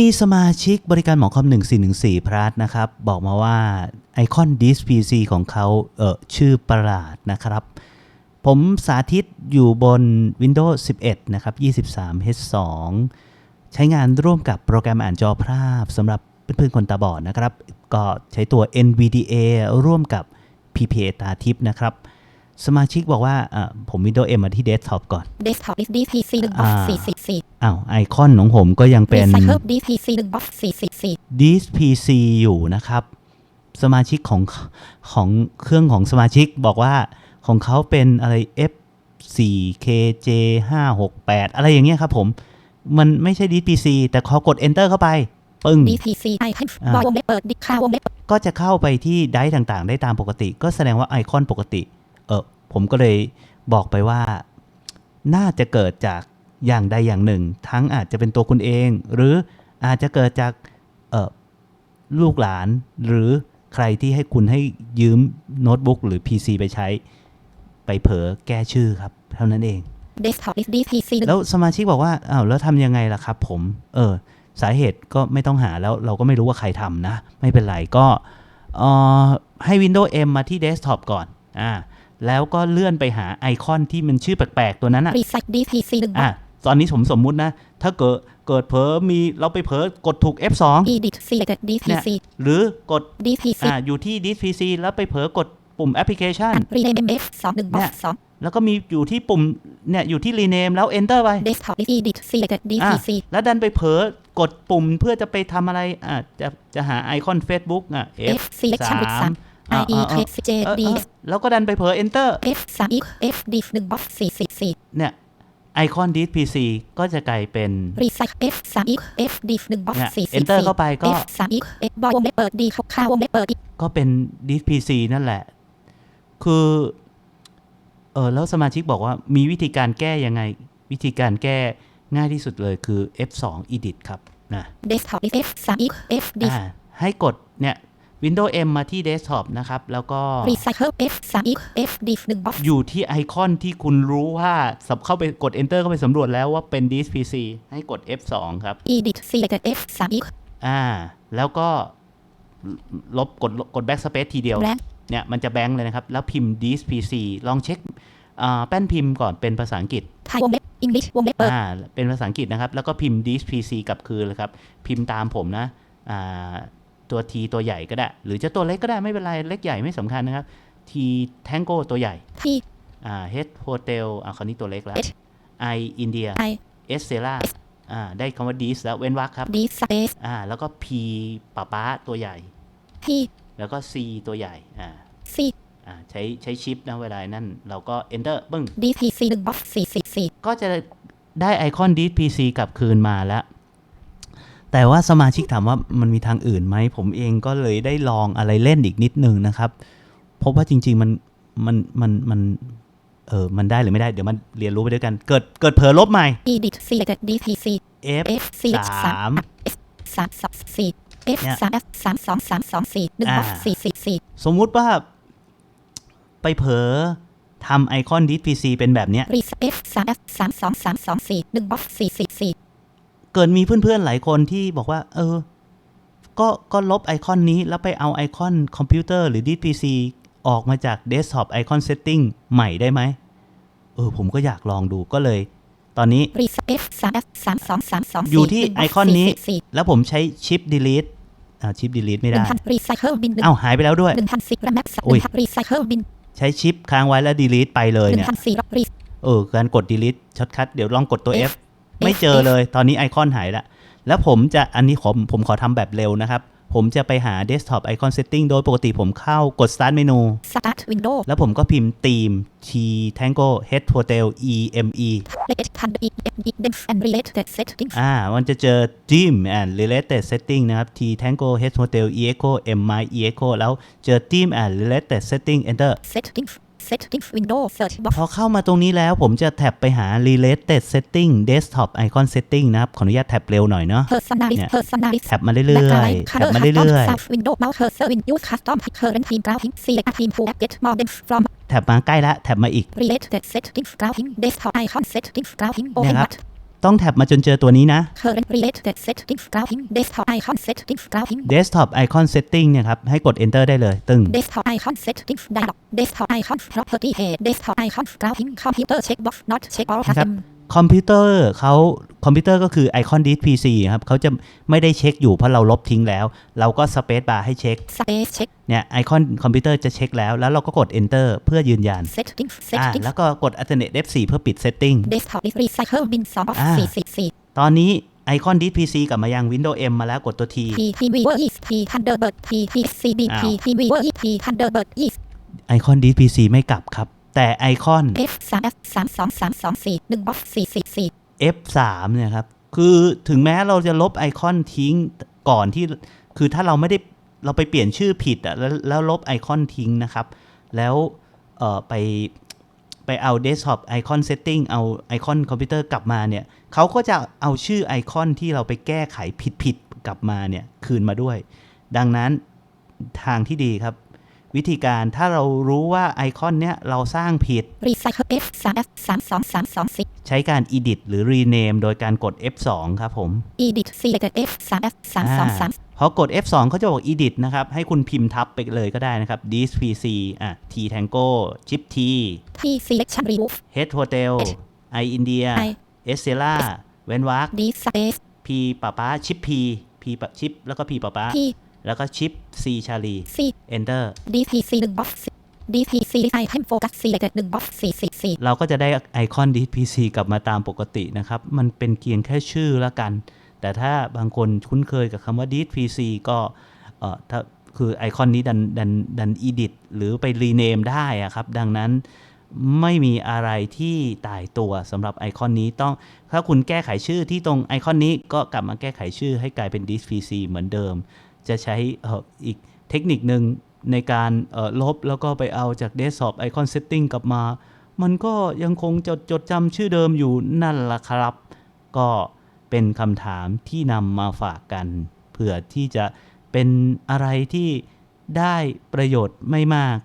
มีสมาชิกบริการหมอคอม 1414 พลัสนะครับ บอกมาว่าไอคอน Disk PC ของเขาเออชื่อประหลาดนะครับ ผมสาธิตอยู่บน Windows 11 นะครับ 23H2 ใช้งานร่วมกับโปรแกรมอ่านจอภาพสำหรับเพื่อนๆคนตาบอดนะครับ ก็ใช้ตัว NVDA ร่วมกับ PPA ตาทิพย์นะครับ สมาชิกบอกว่าอะผม Windows M มาที่ Desktop ก่อน Desktop is DPC 1 box 444อ้าว ไอคอนของผมก็ยังเป็น Recycle DPC 1 box 444 Disk PC อยู่นะครับ สมาชิกของของเครื่องของสมาชิกบอกว่าของเขาเป็นอะไร F 4 KJ 5 6 8อะไรอย่างเงี้ยครับผม มันไม่ใช่ Disk PC แต่ขอกด Enter เข้าไป ปึ้ง DPC ไอให้อ่าบอยวงเล็บเปิดดิค่าวงเล็บก็จะเข้าไปที่ไดร์ต่างๆ ได้ตามปกติ ก็แสดงว่าไอคอนปกติ เออผมก็เลยบอกไปว่า น่าจะเกิดจากอย่างใดอย่างหนึ่ง ทั้งอาจจะเป็นตัวคุณเอง หรืออาจจะเกิดจากเออลูกหลาน หรือใครที่ให้คุณให้ยืมโน้ตบุ๊กหรือ PC ไปใช้ ไปเผลอแก้ชื่อครับ เท่านั้นเอง Desktop is DPC 1แล้วสมาชิกบอกว่าอ้าวแล้วทำยังไงล่ะครับผม เออ สาเหตุก็ไม่ต้องหาแล้วเราก็ไม่รู้ว่าใครทำนะ ไม่เป็นไรก็เอ่อให้ Windows M มาที่ Desktop ก่อน อ่า แล้วก็เลื่อนไปหาไอคอนที่มันชื่อแปลกๆ ตัวนั้นอะ Recycle DPC 1อะ box ตอนนี้ผมสมมุตินะ ถ้าเกิดเกิดเผลอมีเราไปเผลอกดถูก F2 Edit Selected เนี่ย DPC หรือกด DPC อ่าอยู่ที่ Disk PC แล้วไปเผลอกดปุ่มแอปพลิเคชัน Rename MF 2 1 box แล้วก็มีอยู่ที่ปุ่มเนี่ยอยู่ที่ rename แล้ว enter ไป2 Desktop is Edit Selected อะ DPC แล้วดันไปเผลอกดปุ่มเพื่อจะไปทำอะไรอะจะจะหาไอคอน Facebook อะ F F Selection 3 3อะ IE อะอะ K J เออ D เออแล้วก็ดันไปเผลอ enter F 3 X F D 1 box 444เนี่ยไอคอน Disk PC ก็จะกลายเป็น Recycle F 3 X F D 1 box เนี่ย444 enter เข้าไปก็ F 3 X F บอยวงเล็บเปิดดีค่าวงเล็บเปิดอีกก็เป็น Disk PC นั่นแหละ คือเออแล้วสมาชิกบอกว่ามีวิธีการแก้ยังไง วิธีการแก้ง่ายที่สุดเลยคือ F2 Edit ครับนะ Desktop is F 3 X F D อ่าให้กดเนี่ย Windows M มาที่ Desktop นะครับ แล้วก็ Recycle F 3 X F D 1 box อยู่ที่ไอคอนที่คุณรู้ว่าสับเข้าไปกด Enter เข้าไปสำรวจแล้วว่าเป็น Disk PC ให้กด F2 ครับ Edit Selected F 3 X อ่า แล้วก็ลบกดกด backspace ทีเดียว Blank เนี่ยมันจะแบงค์เลยนะครับ แล้วพิมพ์ Disk PC ลองเช็คอ่าแป้นพิมพ์ก่อนเป็นภาษาอังกฤษไทยวงเล็บ English วงเล็บเปิดอ่าเป็นภาษาอังกฤษนะครับ แล้วก็พิมพ์ Disk PC กลับคืนเลยครับ พิมพ์ตามผมนะอ่า ตัว T ตัวใหญ่ก็ได้ หรือจะตัวเล็กก็ได้ไม่เป็นไร เล็กใหญ่ไม่สำคัญนะครับ T Tango ตัวใหญ่ที่อ่า Head Hotel อ่าคราวนี้ตัวเล็กแล้ว H I India I S s e l a อ่าได้คำว่า Disk แล้วเว้นวรรคครับ D space อ่าแล้วก็ P ป้าป้าตัวใหญ่ที่แล้วก็ C ตัวใหญ่อ่า C อ่าใช้ใช้ชิปนะเวลานั่น เราก็ enter ปึ้ง DPC 1 box 444ก็จะได้ไอคอน Disk PC กลับคืนมาแล้ว แต่ว่าสมาชิกถามว่ามันมีทางอื่นไหม ผมเองก็เลยได้ลองอะไรเล่นอีกนิดนึงนะครับ พบว่าจริง ๆ มันมันมันมันเออมันได้หรือไม่ได้ เดี๋ยวมันเรียนรู้ไปด้วยกัน เกิดเกิดเผลอลบใหม่ Edit Selected DPC F F Select 3 3 2 4 F เนี่ย3 F 3 2 3 2 4 1 box 444สมมุติว่า ไปเผลอทำไอคอน Disk PC เป็นแบบเนี้ย Reset F 3 F 3 2 3 2 4 1 box 444 เกิดมีเพื่อนๆหลายคนที่บอกว่า เออ ก็ก็ลบไอคอนนี้แล้วไปเอาไอคอนคอมพิวเตอร์หรือ Disk PC ออกมาจาก Desktop Icon Setting ใหม่ได้ไหมเออ ผมก็อยากลองดูก็เลย ตอนนี้ Reset F 3 F 3 2 3 2 4อยู่ที่1 box ไอคอนนี้444แล้วผมใช้ชิป delete อ่าชิป delete ไม่ได้1,000 Recycle bin เอ้าหายไปแล้วด้วย1,010 RAM Max โอ้ย1,000 Recycle bin ใช้ชิปค้างไว้แล้ว delete ไปเลยเนี่ย1,400 Reset เออการกด delete ช็อตคัทเดี๋ยวลองกดตัว F F ไม่เจอเลย ตอนนี้ไอคอนหายละ แล้วผมจะอันนี้ผมผมขอทำแบบเร็วนะครับ ผมจะไปหา desktop icon setting โดยปกติผมเข้ากด start menu Start window แล้วผมก็พิมพ์ theme T Tango Head Hotel E M E Let can be depth and related settings อ่า มันจะเจอ theme and related setting นะครับ T Tango Head Hotel E Echo M I E Echo แล้วเจอ theme and related setting enter settings settings window search box พอเข้ามาตรงนี้แล้วผมจะแท็บไปหา related setting desktop icon setting นะครับ ขออนุญาตแท็บเร็วหน่อยเนาะ personalist เนี่ย personalist แท็บมาเรื่อยๆแท็บมาเรื่อยๆ window mouse cursor win use custom current team browsing select team to get more depth from ๆแท็บมาใกล้ละแท็บมาอีก related settings browsing desktop icon settings browsing เนี่ open ยครับ button ต้องแท็บมาจนเจอตัวนี้นะ current related settings grouping desktop icon settings grouping desktop icon setting เนี่ยครับ ให้กด enter ได้เลย ตึง desktop icon settings dialog desktop icon property page desktop icon grouping computer checkbox not check all นะครับ HM คอมพิวเตอร์เขาคอมพิวเตอร์ก็คือไอคอนดิส PC ครับเขาจะไม่ได้เช็คอยู่เพราะเราลบทิ้งแล้ว เราก็สเปซบาร์ให้เช็ค space check เนี่ยไอคอนคอมพิวเตอร์จะเช็คแล้ว แล้วเราก็กด enter เพื่อยืนยัน settings อ่า settings แล้วก็กด alternate F4 เพื่อปิด setting desktop is recycle bin 2 of อ่า 444ตอนนี้ไอคอนดิส PC กลับมายัง Windows M มาแล้วกดตัว T P P viewer is P Thunderbird P P C B P อ้าว P viewer is P Thunderbird is ไอคอนดิส PC ไม่กลับครับ แต่ไอคอน F 3 F 3 2 3 2 4 1 box 444 F3 เนี่ยครับ คือถึงแม้เราจะลบไอคอนทิ้งก่อนที่ คือถ้าเราไม่ได้เราไปเปลี่ยนชื่อผิดอะแล้วแล้วลบไอคอนทิ้งนะครับ แล้วเอ่อไปไปเอา desktop icon setting เอาไอคอนคอมพิวเตอร์กลับมาเนี่ยเขาก็จะเอาชื่อไอคอนที่เราไปแก้ไขผิดๆกลับมาเนี่ยคืนมาด้วย ดังนั้นทางที่ดีครับ วิธีการถ้าเรารู้ว่าไอคอนเนี้ยเราสร้างผิด recycle F 3 F 3 2 3 2 4ใช้การ edit หรือ rename โดยการกด F2 ครับผม edit selected F 3 F 3 2 3พอกด F2 เขาจะบอก edit นะครับ ให้คุณพิมพ์ทับไปเลยก็ได้นะครับ this pc อะ t tango chip t T selection remove head hotel i india I s c e l a เว้นวรรค D space p ป้าป้า chip p p ปะ chip แล้วก็ p ป้าป้า P แล้วก็ chip c ชาลี C enter D P C 1 box D P C item focus selected 1 box 444เราก็จะได้ไอคอน this pc กลับมาตามปกตินะครับ มันเป็นเพียงแค่ชื่อละกัน แต่ถ้าบางคนคุ้นเคยกับคำว่า this pc ก็เอ่อถ้าคือไอคอนนี้ดันดันดัน edit หรือไป rename ได้อะครับ ดังนั้นไม่มีอะไรที่ตายตัวสำหรับไอคอนนี้ต้อง ถ้าคุณแก้ไขชื่อที่ตรงไอคอนนี้ก็กลับมาแก้ไขชื่อให้กลายเป็น this pc เหมือนเดิม จะใช้อีกเทคนิคหนึ่งในการลบแล้วก็ไปเอาจาก desktop icon setting กลับมา มันก็ยังคงจดจดจำชื่อเดิมอยู่นั่นล่ะครับ ก็เป็นคำถามที่นำมาฝากกันเผื่อที่จะเป็นอะไรที่ได้ประโยชน์ไม่มาก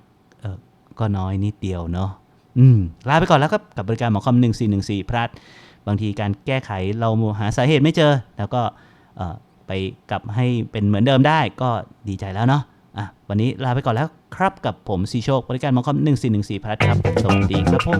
ก็น้อยนิดเดียวเนาะอืมลาไปก่อนแล้วครับ กับบริการหมอคอม1414พลัดบางทีการแก้ไขเราหาสาเหตุไม่เจอ แล้วก็ ไปกลับให้เป็นเหมือนเดิมได้ก็ดีใจแล้วเนาะอะวันนี้ลาไปก่อนแล้วครับกับผมซีโชคบริการมอคอม1414พลัทครับ สวัสดีครับผม